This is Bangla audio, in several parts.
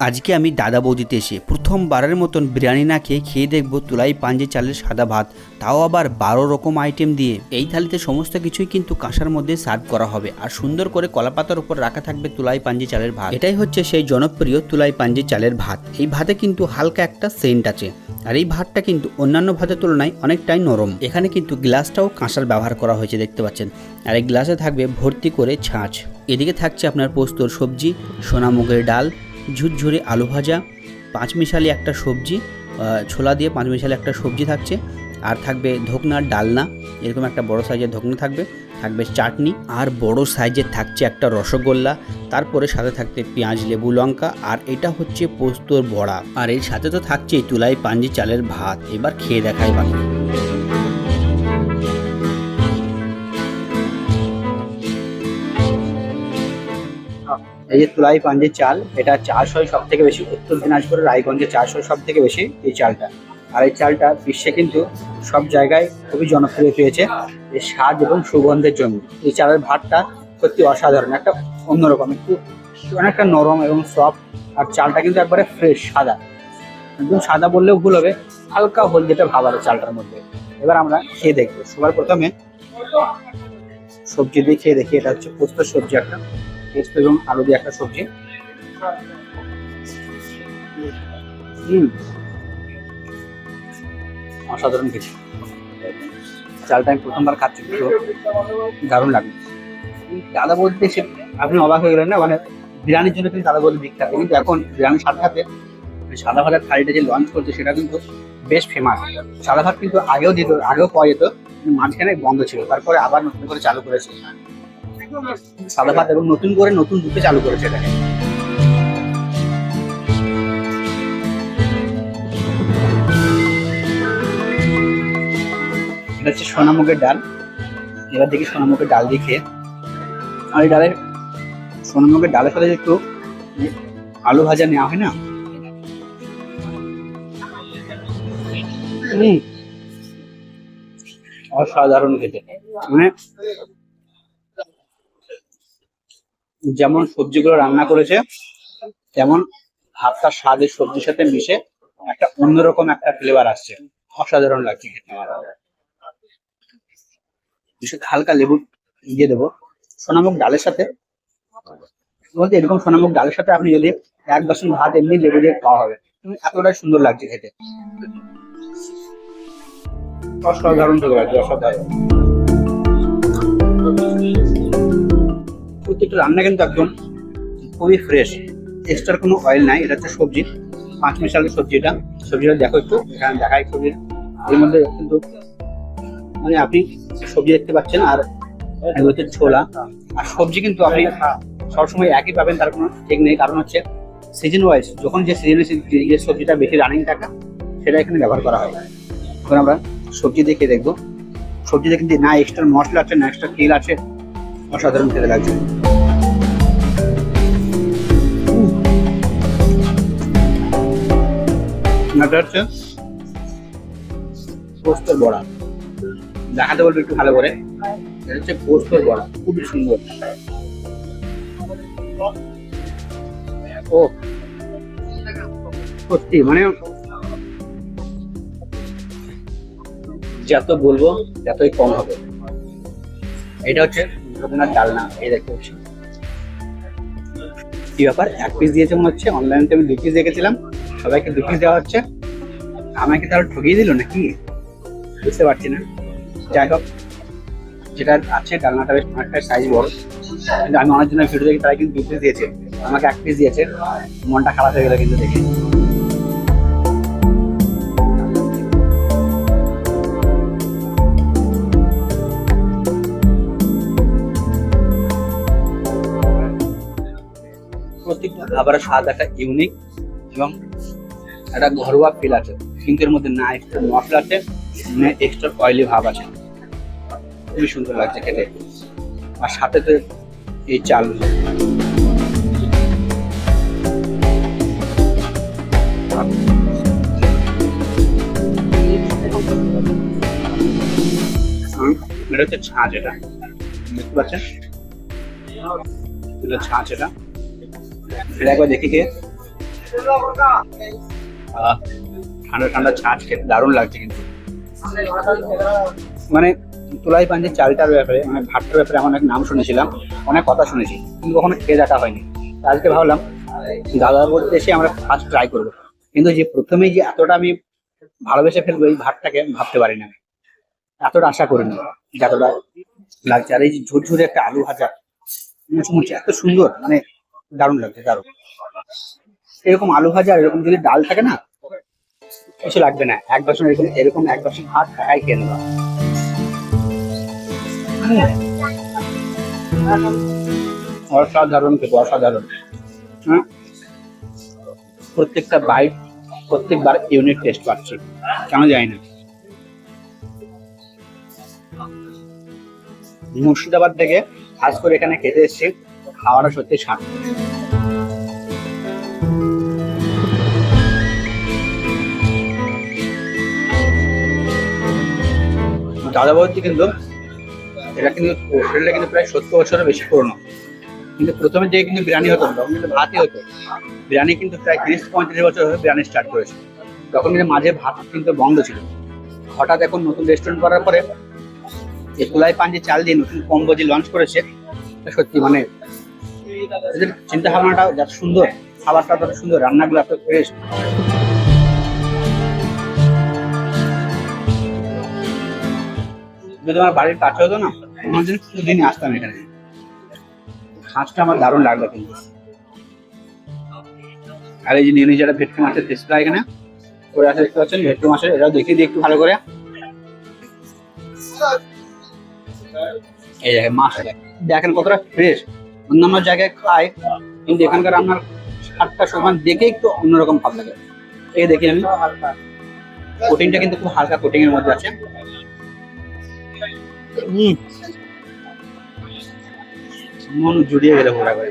আজকে আমি দাদা বৌদিতে এসে প্রথমবারের মতন বিরিয়ানি না খেয়ে খেয়ে দেখব তুলাই, পাঞ্জে, চালের সাদা ভাত। তাও আবার বারো রকম আইটেম দিয়ে। এই থালিতে সমস্ত কিছুই কিন্তু কাঁসার মধ্যে সার্ভ করা হবে। আর সুন্দর করে কলাপাতার উপর রাখা থাকবে তুলাই, পাঞ্জে, চালের ভাত। এটাই হচ্ছে সেই জনপ্রিয় তুলাই, পাঞ্জে, চালের ভাত। এই ভাতে কিন্তু হালকা একটা সেন্ট আছে। আর এই ভাতটা কিন্তু অন্যান্য ভাতের তুলনায় অনেকটাই নরম। এখানে কিন্তু গ্লাসটাও কাঁসার ব্যবহার করা হয়েছে, দেখতে পাচ্ছেন। আর এই গ্লাসে থাকবে ভর্তি করে ছাঁচ। এদিকে থাকছে আপনার পোস্তর সবজি, সোনামুগের ডাল ঝুরঝুরে আলু ভাজা পাঁচমিশালি একটা সবজি ছোলা দিয়ে পাঁচমিশালি একটা সবজি থাকছে। আর থাকবে ধোকনার ডালনা, এরকম একটা বড় সাইজের ধোকনা থাকবে। থাকবে চাটনি, আর বড় সাইজের থাকছে একটা রসগোল্লা। তারপরে সাথে থাকতে পেঁয়াজ, লেবু, লঙ্কা, আর এটা হচ্ছে পোস্তর বড়া। আর এর সাথে তো থাকছে তুলাই পাঞ্জি চালের ভাত। এবার খেয়ে দেখাই বাকি। এই যে তুলাই পাঞ্জের চাল, এটা চাষ হয় সব থেকে বেশি। উত্তর দিনাজপুরের রায়গঞ্জে চাষ হয় সব থেকে বেশি এই চালটা। আর এই চালটা বিশ্বে কিন্তু সব জায়গায় খুবই জনপ্রিয় পেয়েছে এই স্বাদ এবং সুগন্ধের জন্য। এই চালের ভাতটা সত্যি অসাধারণ, একটা অন্যরকম, একটু অনেকটা নরম এবং সফট আর চালটা কিন্তু একবারে ফ্রেশ সাদা। একদম সাদা বললেও ভুল হবে, হালকা হলদেটা ভাব আছে চালটার মধ্যে। এবার আমরা খেয়ে দেখব। সবার প্রথমে সবজি দিয়ে খেয়ে দেখি, এটা হচ্ছে পোস্ত সবজি একটা। পোস্ত এবং আলু দিয়ে একটা সবজি। অসাধারণ কিছু চালটা আমি প্রথমবার খাচ্ছি পুরো দারুণ লাগল। দাদা বলতে সে আপনি অবাক হয়ে গেলেন না? মানে বিরিয়ানির জন্য কিন্তু দাদা বলতে বিখ্যাত। কিন্তু এখন বিরিয়ানির সাথে সাথে ওই সাদা ভাতের থালিটা যে লঞ্চ করছে, সেটা কিন্তু বেশ ফেমাস সাদা ভাত কিন্তু আগেও দিত, আগেও পাওয়া যেত মাঝখানে বন্ধ ছিল। তারপরে আবার নতুন করে চালু করেছে। সাদা ভাত এবং নতুন করে নতুন রূপে চালু করেছে এটাকে। এটা হচ্ছে সোনামুগের ডাল। এবার দেখি সোনামুগের ডাল দিয়ে খেয়ে। আর এই ডালের সোনামুগের ডালের সাথে একটু আলু ভাজা নেওয়া হয় না? অসাধারণ খেতে। মানে যেমন সবজিগুলো রান্না করেছে, তেমন ভাতটা স্বাদের সবজির সাথে মিশে একটা অন্যরকম একটা ফ্লেভার আসছে। অসাধারণ লাগছে খেতে। আমার হালকা লেবু দিয়ে দেবো। সোনামুখ ডালের সাথে। বলতে এরকম সোনামুখ ডালের সাথে আপনি যদি এক বাসন ভাত এমনি লেবু দিয়ে খাওয়া হবে এতটাই সুন্দর লাগছে খেতে। অসাধারণ লাগছে, অসাধারণ। প্রত্যেকটা রান্না কিন্তু একদম খুবই ফ্রেশ এক্সট্রা কোনো অয়েল নাই, এটা হচ্ছে সবজি। পাঁচ মিশালের সবজি এটা সবজিটা দেখো একটু, এখানে দেখাই সবজির এর মধ্যে কিন্তু মানে আপনি সবজি দেখতে পাচ্ছেন, আর হচ্ছে ছোলা। আর সবজি কিন্তু আপনি সবসময় একই পাবেন, তার কোনো ঠিক নেই। কারণ হচ্ছে সিজন ওয়াইজ যখন যে সিজনে যে সবজিটা বেশি রানিং থাকা, সেটা এখানে ব্যবহার করা হয়। এখন আমরা সবজি দেখে দেখব। সবজিতে কিন্তু না এক্সট্রা মশলা আছে, না এক্সট্রা তেল আছে। অসাধারণ খেতে লাগছে। এটা হচ্ছে পোস্তর বড়া। দেখাতে বলব একটু ভালো করে। এটা হচ্ছে পোস্তর বড়া, খুবই সুন্দর। ও, সত্যি মানে যত বলব, ততই কম হবে। এটা হচ্ছে রবীন্দ্রনাথ ডালনা, এই দেখতে কি ব্যাপার? এক পিস দিয়েছে মনে হচ্ছে অনলাইনে আমি দু পিস দেখেছিলাম, সবাইকে দু পিস দেওয়া হচ্ছে। আমাকে তারা ঠকিয়ে দিল নাকি? বুঝতে পারছি না। যাই হোক, যেটা আছে, ডালনাটা বেশ অনেকটা সাইজ বড়। কিন্তু আমি অনেক জনের ভিডিও দেখি তারা কিন্তু দু পিস দিয়েছে। আমাকে এক পিস দিয়েছে। মনটা খারাপ হয়ে গেল কিন্তু দেখে। খাবারের স্বাদ একটা ইউনিক এবং একটা ঘরোয়া ফিল আছে। কিন্তু এর মধ্যে না এক্সট্রা মশলা আছে, না এক্সট্রা অয়েলি ভাব আছে। খুবই সুন্দর লাগছে খেতে। আর সাথে তো এই চাল। এটা হচ্ছে ছাঁচ এটা। দেখতে পাচ্ছেন? এটা ছাঁচ এটা। একবার দেখি আহ, ঠান্ডা ঠান্ডা ছাঁচ খেতে দারুণ লাগছে কিন্তু। মানে তুলাই পাঞ্জের চালটার ব্যাপারে মানে ভাতটার ব্যাপারে আমি অনেক নাম শুনেছিলাম অনেক কথা শুনেছি কিন্তু কখনো খেয়ে দেখা হয়নি। আজকে ভাবলাম দাদার বলতে এসে আমরা ফার্স্ট ট্রাই করব। কিন্তু যে প্রথমেই যে এতটা আমি ভালোবেসে ফেলব এই ভাতটাকে আমি ভাবতে পারি না। এতটা আশা করিনি যে এতটা লাগছে। আর এই যে ঝুরঝুরে একটা আলু ভাজা মুচমুচে এত সুন্দর মানে দারুণ লাগছে, দারুণ। এরকম আলু ভাজা, এরকম যদি ডাল থাকে না, কিছু লাগবে না। এক বাসন এরকম এরকম এক বাসন ভাত একাই খেয়ে নেওয়া। অসাধারণ খেতে, অসাধারণ। হ্যাঁ? প্রত্যেকটা বাইট, প্রত্যেকবার ইউনিক টেস্ট পাচ্ছি। কেন জানি না। মুর্শিদাবাদ থেকে খাস করে এখানে খেতে এসেছি, খাওয়াটা সত্যি স্বাদ দাদা বলছি কিন্তু এটা কিন্তু হোটেলটা কিন্তু প্রায় সত্তর বছরের বেশি পুরনো। কিন্তু প্রথমে যে কিন্তু বিরিয়ানি হতো, তখন কিন্তু ভাতই হতো। বিরিয়ানি কিন্তু প্রায় তিরিশ পঁয়ত্রিশ বছর হয়ে বিরিয়ানি স্টার্ট করেছে। তখন কিন্তু মাঝে ভাত কিন্তু বন্ধ ছিল। হঠাৎ এখন নতুন রেস্টুরেন্ট করার পরে এই তুলাই পাঞ্জি চাল দিয়ে নতুন কম্বো যে লঞ্চ করেছে সত্যি মানে এদের চিন্তা ভাবনাটা যত সুন্দর, খাবারটা তত সুন্দর, রান্নাগুলো এত ফ্রেশ যদি আমার বাড়ির কাছে হতো না আমার জন্য প্রতিদিনই আসতাম এখানে। খাঁচটা আমার দারুণ লাগল কিন্তু। আর এই যে নিয়ে যারা ভেটকি মাছের তেসরা এখানে করে আছে দেখতে পাচ্ছেন, ভেটকি মাছের এটাও দেখিয়ে দিই একটু ভালো করে। এই জায়গায় মাছ। দেখেন কতটা ফ্রেশ অন্যান্য জায়গায় খায় কিন্তু এখানকার আপনার স্বাদটা সমান দেখে একটু অন্যরকম ভাব লাগে। এই দেখি আমি। কোটিংটা কিন্তু খুব হালকা কোটিং এর মধ্যে আছে। মন জুড়িয়ে গেলে ঘোরা। করে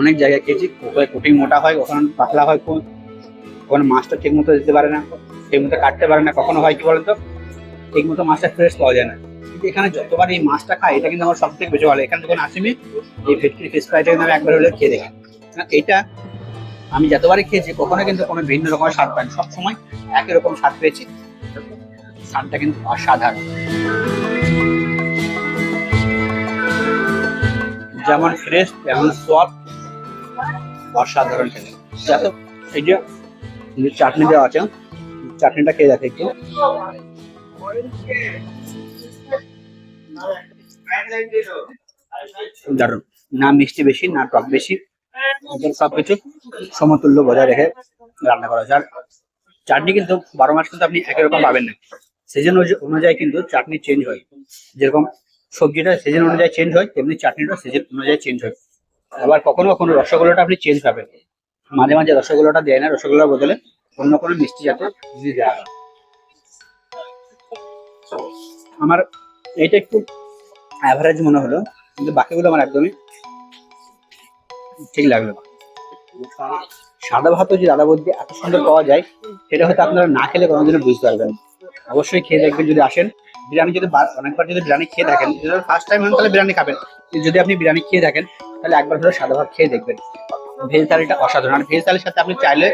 অনেক জায়গায় খেয়েছি, কোথায় কোটিং মোটা হয়, কখনো পাতলা হয় কখনো মাছটা ঠিক মতো দিতে পারে না ঠিক মতো কাটতে পারে না, কখনো হয় কি বলতো ঠিক মতো মাছটা ফ্রেশ পাওয়া যায় না। কিন্তু এখানে যতবার এই মাছটা খাই এটা কিন্তু আমার সব থেকে বেশি ভালো এখানে যখন আসিনি এই ভেটকি ফিশ ফ্রাইটা কিন্তু আমি একবার হলে খেয়ে দেখি। এটা আমি যতবারই খেয়েছি, কখনো কিন্তু কোনো ভিন্ন রকমের স্বাদ পাইনি। সবসময় একই রকম স্বাদ পেয়েছি। স্বাদটা কিন্তু অসাধারণ। যেমন ফ্রেশ তেমন সফট অসাধারণ খেতে। এই যে চাটনি দেওয়া আছে, চাটনিটা খেয়ে দেখে একটু। না মিষ্টি বেশি, না টক বেশি। সবকিছু সমতুল্য বজায় রেখে রান্না করা হয়েছে। আর চাটনি কিন্তু বারো মাস কিন্তু আপনি একই রকম পাবেন না। সিজন অনুযায়ী কিন্তু চাটনি চেঞ্জ হয়। যেরকম সবজিটা সিজন অনুযায়ী চেঞ্জ হয়, তেমনি চাটনিটা সিজন অনুযায়ী চেঞ্জ হয়। আবার কখনো কখনো রসগোল্লাটা আপনি চেঞ্জ পাবেন। মাঝে মাঝে রসগোল্লাটা দেয় না, রসগোল্লার বদলে অন্য কোনো মিষ্টি জাতীয় জিনিস দেওয়া হয়। আমার এইটা একটু অ্যাভারেজ মনে হলো, কিন্তু বাকিগুলো আমার একদমই ঠিক লাগল। সাদা ভাতও যে দাদা বলতে এত সুন্দর পাওয়া যায়, সেটা হয়তো আপনারা না খেলে কোনোদিনও বুঝতে পারবেন অবশ্যই খেয়ে দেখবেন যদি আসেন। বিরিয়ানি যদি অনেকবার যদি বিরিয়ানি খেয়ে থাকেন ফার্স্ট টাইম হন, তাহলে বিরিয়ানি খাবেন। যদি আপনি বিরিয়ানি খেয়ে থাকেন তাহলে একবার হলে সাদা ভাত খেয়ে দেখবেন। ভেজ থালিটা অসাধারণ। আর ভেজ থালির সাথে আপনি চাইলে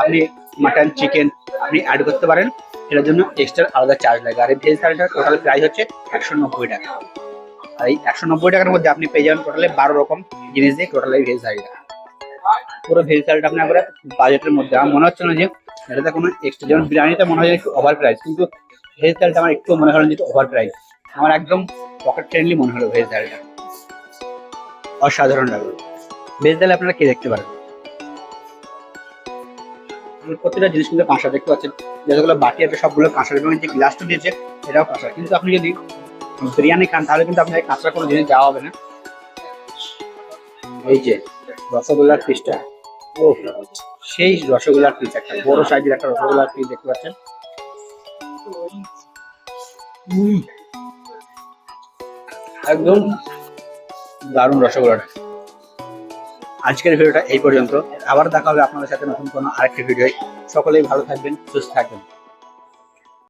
আপনি মাটন চিকেন আপনি অ্যাড করতে পারেন। এটার জন্য এক্সট্রা আলাদা চার্জ লাগে। আর এই ভেজ থালিটার টোটাল প্রাইস হচ্ছে একশো নব্বই টাকা। আর এই একশো নব্বই টাকার মধ্যে আপনি পেয়ে যাবেন টোটালে বারো রকম জিনিস দিয়ে টোটাল এই ভেজ থালিটা। পুরো ভেজ থালিটা আপনার একবারে বাজেটের মধ্যে। আমার মনে হচ্ছে না যে এটাতে কোনো এক্সট্রা যেমন বিরিয়ানিতে মনে হয় একটু ওভার প্রাইস কিন্তু ভেজ থালিটা আমার একটু মনে হলো যে ওভার প্রাইস আমার একদম পকেট ফ্রেন্ডলি মনে হলো ভেজ থালিটা অসাধারণ লাগল। ভেজ থালি আপনারা খেয়ে দেখতে পারেন? প্রত্যেকটা জিনিস কিন্তু কাঁসা, দেখতে পাচ্ছেন? যতগুলো বাটি আছে, সবগুলো কাঁসার এবং যে গ্লাসটা দিয়েছে, এটাও কাঁসা। কিন্তু আপনি যদি বিরিয়ানি খান, তাহলে কিন্তু আপনার কাঁচা কোনো জিনিস দেওয়া হবে না। এই যে রসগোল্লার পিসটা। ও সেই রসগোল্লার পিস, একটা বড় সাইজের একটা রসগোল্লার পিস দেখতে পাচ্ছেন। একদম দারুণ রসগোল্লাটা। আজকের ভিডিওটা এই পর্যন্ত। আবার দেখা হবে আপনাদের সাথে নতুন কোনো আরেকটি ভিডিও সকলেই ভালো থাকবেন, সুস্থ থাকবেন।